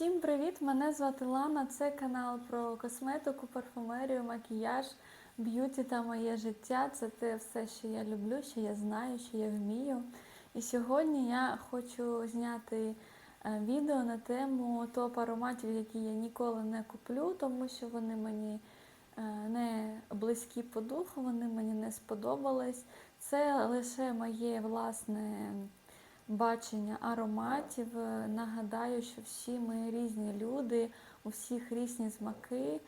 Всім привіт! Мене звати Лана. Це канал про косметику, парфумерію, макіяж, б'юті та моє життя. Це те все, що я люблю, що я знаю, що я вмію. І сьогодні я хочу зняти е, відео на тему топ ароматів, які я ніколи не куплю, тому що вони мені е, не близькі по духу, вони мені не сподобались. Це лише моє власне бачення ароматів. Е, Нагадаю, що всі ми різні люди, у всіх різні смаки.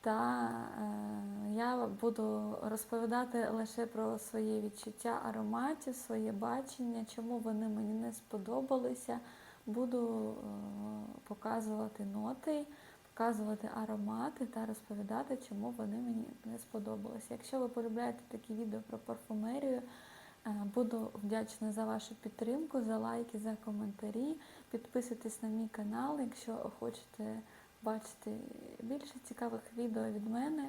Та е, я буду розповідати лише про своє відчуття ароматів, своє бачення, чому вони мені не сподобалися. Буду е, показувати ноти, показувати аромати та розповідати, чому вони мені не сподобалися. Якщо ви полюбляєте такі відео про парфумерію, Буду вдячна за вашу підтримку, за лайки, за коментарі. Підписуйтесь на мій канал, якщо хочете бачити більше цікавих відео від мене.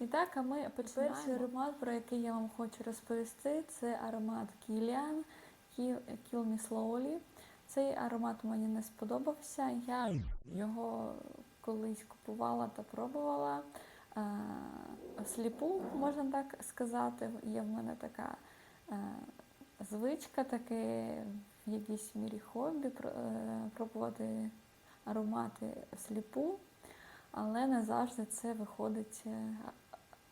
І так, а ми починаємо. Перший аромат, про який я вам хочу розповісти, це аромат Kilian Kill Me. Цей аромат мені не сподобався. Я його колись купувала та пробувала. е, Сліпу, можна так сказати. Є в мене така е, звичка, таке в якійсь мірі хобі е, пробувати аромати сліпу, але не завжди це виходить е,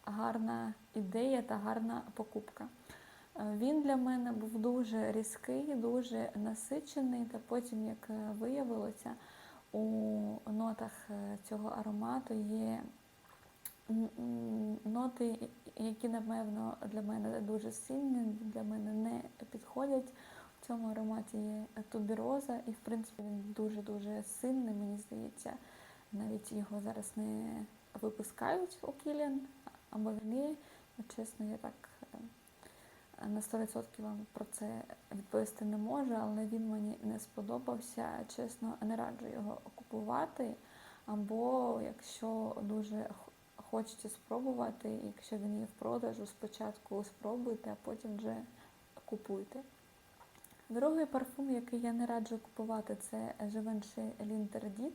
гарна ідея та гарна покупка. Е, Він для мене був дуже різкий, дуже насичений, та потім, як е, виявилося, у нотах е, цього аромату є ноти, які, напевно, для мене дуже сильні, для мене не підходять. В цьому ароматі є тубіроза, і в принципі він дуже-дуже сильний, мені здається. Навіть його зараз не випускають у Кіліан або Верлі. Чесно, я так е, на 100% вам про це відповісти не можу, але він мені не сподобався. Чесно, не раджу його купувати. Або якщо дуже хочете спробувати, якщо він є в продажу, спочатку спробуйте, а потім вже купуйте. Другий парфум, який я не раджу купувати, це Givenchy L'Interdit.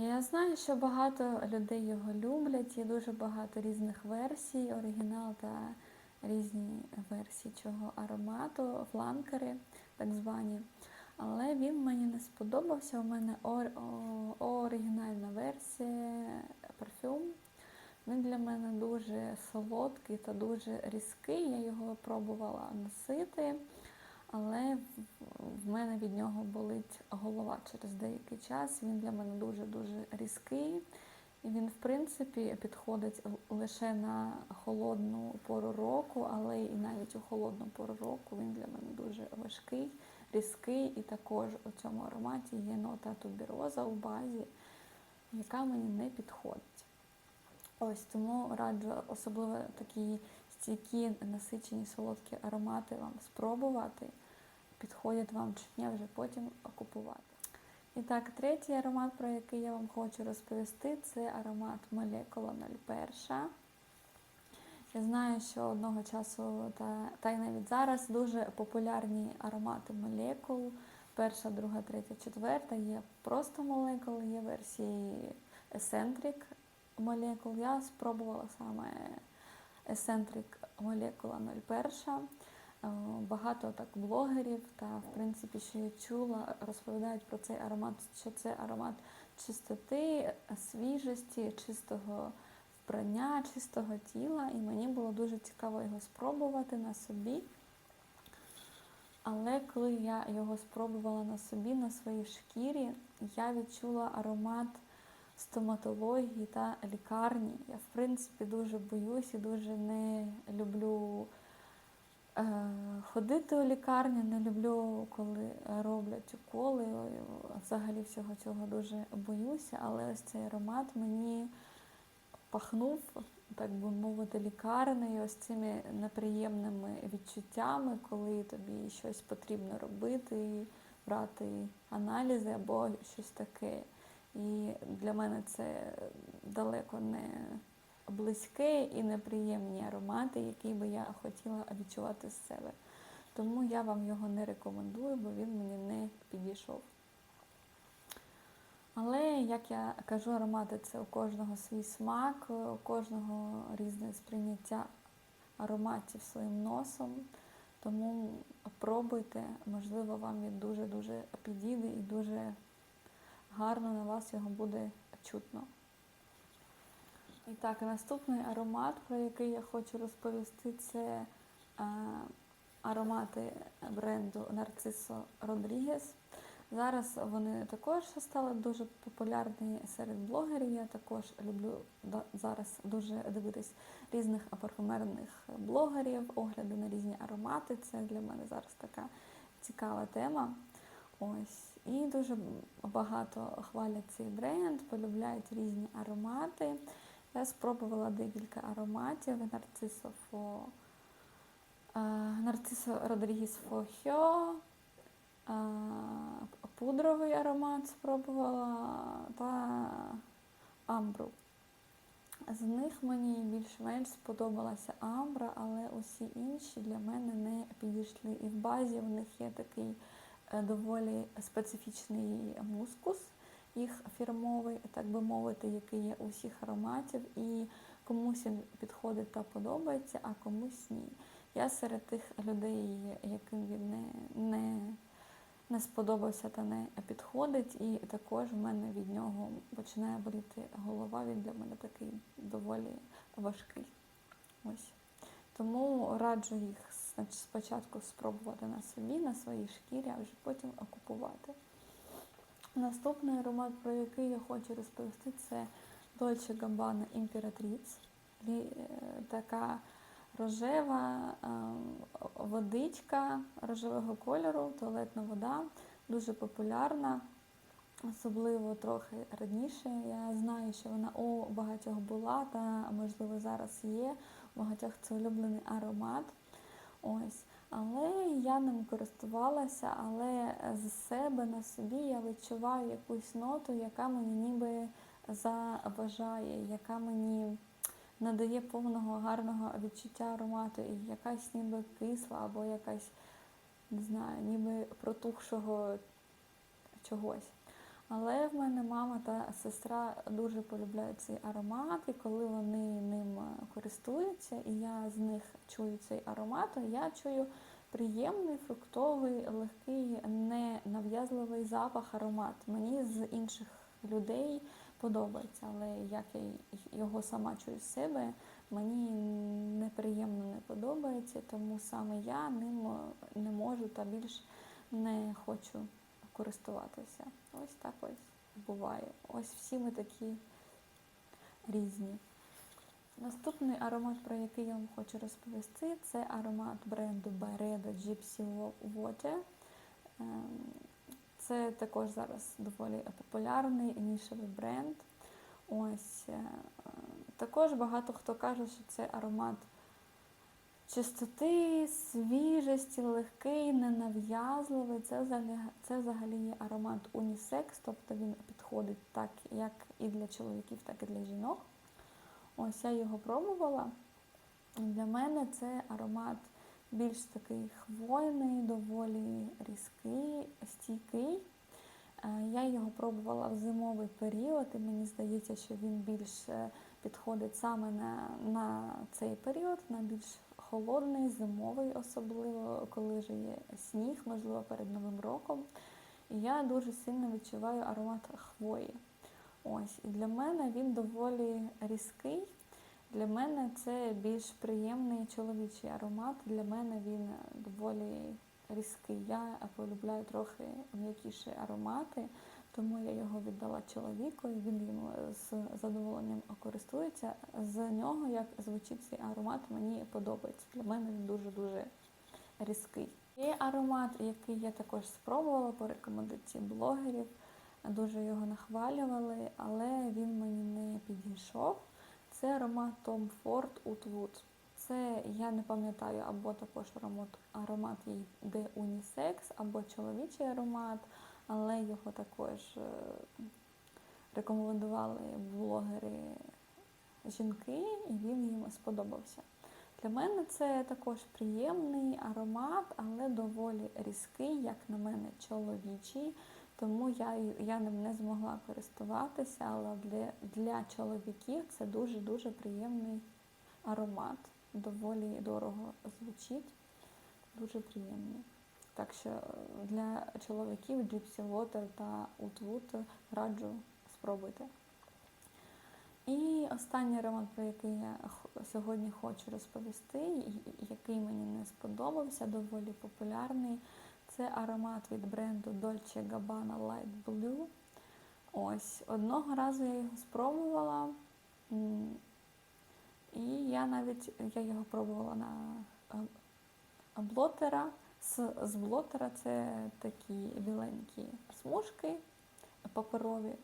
Я знаю, що багато людей його люблять, є дуже багато різних версій, оригінал та різні версії цього аромату, фланкери, так звані. Але він мені не сподобався. У мене ор- оригінальна версія парфюм. Він для мене дуже солодкий та дуже різкий. Я його пробувала носити, але в мене від нього болить голова через деякий час. Він для мене дуже-дуже різкий. І він, в принципі, підходить лише на холодну пору року, але і навіть у холодну пору року він для мене дуже важкий, різкий. І також у цьому ароматі є нота тубіроза у базі, яка мені не підходить. Ось тому раджу особливо такі стійкі, насичені, солодкі аромати вам спробувати. Підходять вам чи ні, вже потім купувати. І так, третій аромат, про який я вам хочу розповісти, це аромат Молекула 01. Я знаю, що одного часу, та, та й навіть зараз дуже популярні аромати молекул. Перша, друга, третя, четверта. Є просто молекули, є версії Eccentric молекул. Я спробувала саме Eccentric молекула 01. Е, Багато так блогерів та, в принципі, що я чула, розповідають про цей аромат, що це аромат чистоти, свіжості, чистого вбрання, чистого тіла. І мені було дуже цікаво його спробувати на собі. Але коли я його спробувала на собі, на своїй шкірі, я відчула аромат стоматології та лікарні. Я, в принципі, дуже боюсь і дуже не люблю е, ходити у лікарню, не люблю, коли роблять уколи. Взагалі всього цього дуже боюся, але ось цей аромат мені пахнув, так би мовити, лікарнею, ось цими неприємними відчуттями, коли тобі щось потрібно робити, брати аналізи або щось таке. І для мене це далеко не близьке і неприємні аромати, які би я хотіла відчувати з себе. Тому я вам його не рекомендую, бо він мені не підійшов. Але, як я кажу, аромати це у кожного свій смак, у кожного різне сприйняття ароматів своїм носом. Тому пробуйте, можливо, вам він дуже-дуже підійде і дуже гарно на вас його буде чутно. І так, наступний аромат, про який я хочу розповісти, це е, аромати бренду Narciso Rodriguez. Зараз вони також стали дуже популярні серед блогерів. Я також люблю зараз дуже дивитись різних парфумерних блогерів, огляди на різні аромати. Це для мене зараз така цікава тема. Ось. І дуже багато хвалять цей бренд, полюбляють різні аромати. Я спробувала декілька ароматів Нарцисо Фо Нарцисо Родрігіс Фохьо, пудровий аромат спробувала та амбру. З них мені більш-менш сподобалася амбра, але усі інші для мене не підійшли. І в базі в них є такий е, доволі специфічний мускус, їх фірмовий, так би мовити, який є у всіх ароматів, і комусь він підходить та подобається, а комусь ні. Я серед тих людей, яким він не, не, не сподобався та не підходить, і також в мене від нього починає боліти голова. Він для мене такий доволі важкий. Ось. Тому раджу їх значить, спочатку спробувати на собі, на своїй шкірі, а вже потім окупувати. Наступний аромат, про який я хочу розповісти, це Dolce Gabbana Imperatrice. Така рожева е, водичка рожевого кольору, туалетна вода, дуже популярна, особливо трохи раніше. Я знаю, що вона у багатьох була та, можливо, зараз є. У багатьох це улюблений аромат. Ось. Але я ним користувалася, але з себе на собі я відчуваю якусь ноту, яка мені ніби заважає, яка мені надає повного гарного відчуття аромату, і якась ніби кисла або якась, не знаю, ніби протухшого чогось. Але в мене мама та сестра дуже полюбляють цей аромат, і коли вони ним користуються, і я з них чую цей аромат, то я чую приємний, фруктовий, легкий, ненав'язливий запах аромат. Мені з інших людей подобається, але як я його сама чую з себе, мені неприємно не подобається, тому саме я ним не можу та більш не хочу користуватися. Ось так ось буває. Ось всі ми такі різні. Наступний аромат, про який я вам хочу розповісти, це аромат бренду Byredo Gypsy Water. Це також зараз доволі популярний нішевий бренд. Ось е, також багато хто каже, що це аромат чистоти, свіжості, легкий, ненав'язливий. Це взагалі, це взагалі є аромат унісекс, тобто він підходить так як і для чоловіків, так і для жінок. Ось я його пробувала. Для мене це аромат більш такий хвойний, доволі різкий, стійкий. Е, Я його пробувала в зимовий період, і мені здається, що він більш е, підходить саме на, на цей період, на більш холодний, зимовий, особливо, коли вже є сніг, можливо, перед Новим роком. І я дуже сильно відчуваю аромат хвої. Ось, і для мене він доволі різкий. Для мене це більш приємний чоловічий аромат. Для мене він доволі різкий. Я полюбляю трохи м'якіші аромати, тому я його віддала чоловіку, і він їм з задоволенням користується. З нього, як звучить цей аромат, мені подобається. Для мене він дуже-дуже різкий. Є аромат, який я також спробувала по рекомендації блогерів. Дуже його нахвалювали, але він мені не підійшов. Це аромат Tom Ford Wood. Це я не пам'ятаю, або також аромат, аромат йде унісекс, або чоловічий аромат, але його також е, рекомендували блогери жінки, і він їм сподобався. Для мене це також приємний аромат, але доволі різкий, як на мене, чоловічий. Тому я, я не змогла користуватися, але для, для чоловіків це дуже-дуже приємний аромат. Доволі дорого звучить, дуже приємний. Так що е, для чоловіків Gypsy Water та Wood раджу спробуйте. І останній аромат, про який я сьогодні хочу розповісти, який мені не сподобався, доволі популярний. Це аромат від бренду Dolce Gabbana Light Blue. Ось одного разу я його спробувала. І я навіть я його пробувала на е, блотера. З, з блотера це такі біленькі смужки паперові.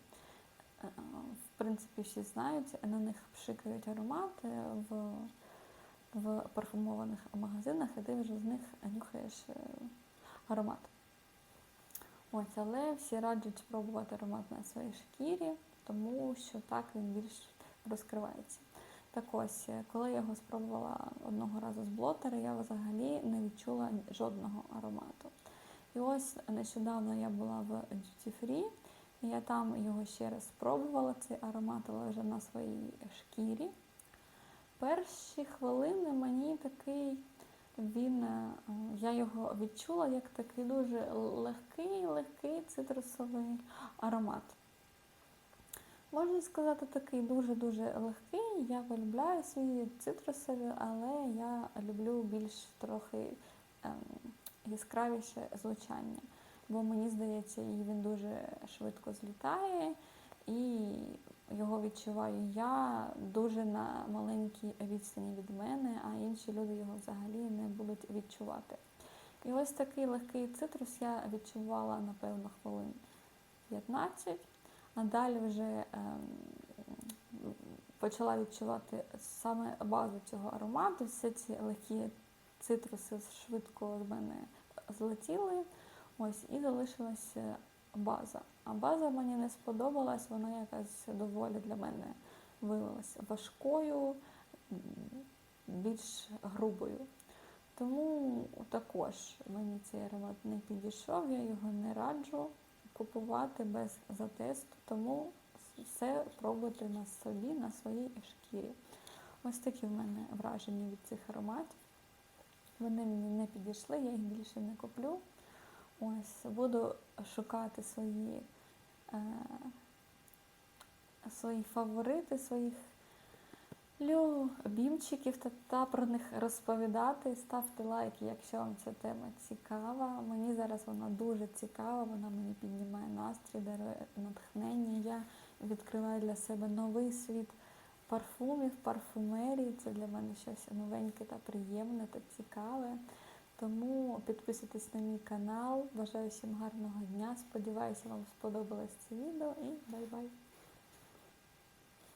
Е, В принципі, всі знають, на них пшикають аромати в, в парфумованих магазинах, і ти вже з них нюхаєш е, аромат. Ось, але всі раджуть спробувати аромат на своїй шкірі, тому що так він більш розкривається. Так ось, е, коли я його спробувала одного разу з блотера, я взагалі не відчула жодного аромату. І ось нещодавно я була в Duty Free, і я там його ще раз спробувала, цей аромат, але вже на своїй шкірі. Перші хвилини мені такий, він, е, я його відчула як такий дуже легкий, легкий цитрусовий аромат. Можна сказати, такий дуже-дуже легкий. Я полюбляю свої цитрусові, але я люблю більш трохи ем, яскравіше звучання. Бо мені здається, і він дуже швидко злітає, і його відчуваю я дуже на маленькій відстані від мене, а інші люди його взагалі не будуть відчувати. І ось такий легкий цитрус я відчувала, напевно, хвилин 15, а далі вже ем, почала відчувати саме базу цього аромату. Всі ці легкі цитруси швидко з мене злетіли. Ось і залишилася база. А база мені не сподобалась, вона якась доволі для мене виявилася важкою, більш грубою. Тому також мені цей аромат не підійшов, я його не раджу купувати без затесту, тому все пробуйте на собі, на своїй шкірі. Ось такі в мене враження від цих ароматів. Вони мені не підійшли, я їх більше не куплю. Ось буду шукати свої, е, свої фаворити, своїх любімчиків та, та про них розповідати. Ставте лайки, якщо вам ця тема цікава. Мені зараз вона дуже цікава, вона мені піднімає настрій, дарує натхнення. Я відкриваю для себе новий світ парфумів, парфумерії. Це для мене щось новеньке та приємне та цікаве. Тому підписуйтесь на мій канал. Бажаю всім гарного дня. Сподіваюся, вам сподобалось це відео і бай-бай!